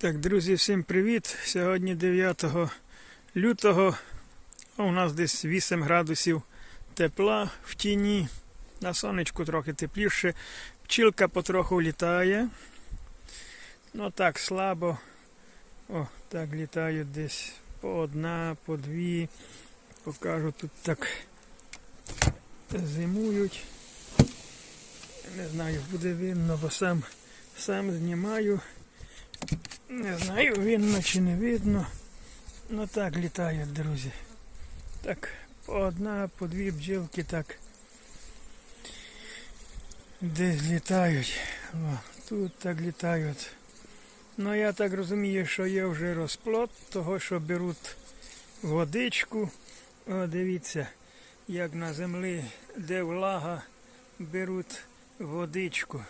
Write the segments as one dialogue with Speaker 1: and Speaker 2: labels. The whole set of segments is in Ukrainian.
Speaker 1: Так, друзі, всім привіт! Сьогодні 9 лютого. У нас десь 8 градусів тепла в тіні. На сонечку трохи тепліше. Пчілка потроху літає. Ну так, слабо. О, так літають десь по одна, по дві. Покажу тут так зимують. Не знаю, буде видно, бо сам, сам знімаю. Не знаю, видно чи не видно. Ну так літають, друзі. Так, по одна, по дві бджілки так. Десь літають. О, тут так літають. Ну я так розумію, що є вже розплод того, що беруть водичку. О, дивіться, як на землі, де влага, беруть водичку.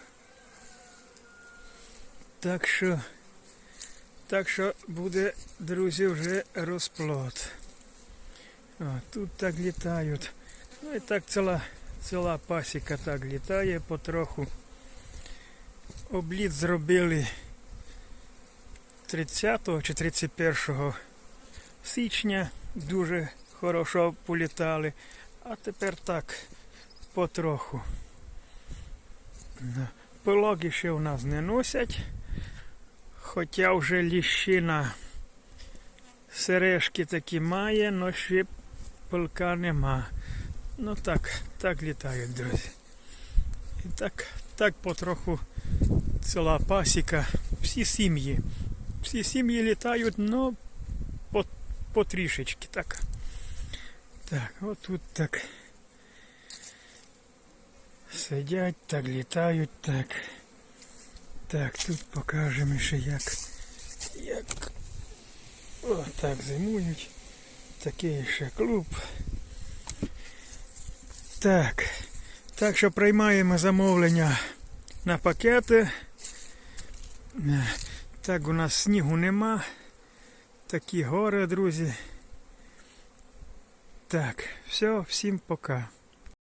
Speaker 1: Так що так що буде, друзі, вже розплод. О, тут так літають. Ну і так ціла, ціла пасіка так літає потроху. Обліт зробили 30 чи 31 січня. Дуже хорошо політали. А тепер так потроху. Да. Пилоги ще у нас не носять. Хоча вже ліщина сережки такі має, але ще пилка нема. Ну так, так літають, друзі. І так, так потроху ціла пасіка. Всі сім'ї. Всі сім'ї літають, але по, потрішечки так. Так, отут так. Сидять, так літають, так. Так, тут покажемо ще як. Як. О, так зимують. Такий ще клуб. Так. Так що приймаємо замовлення на пакети. Так, у нас снігу нема. Такі гори, друзі. Так, все, всім пока.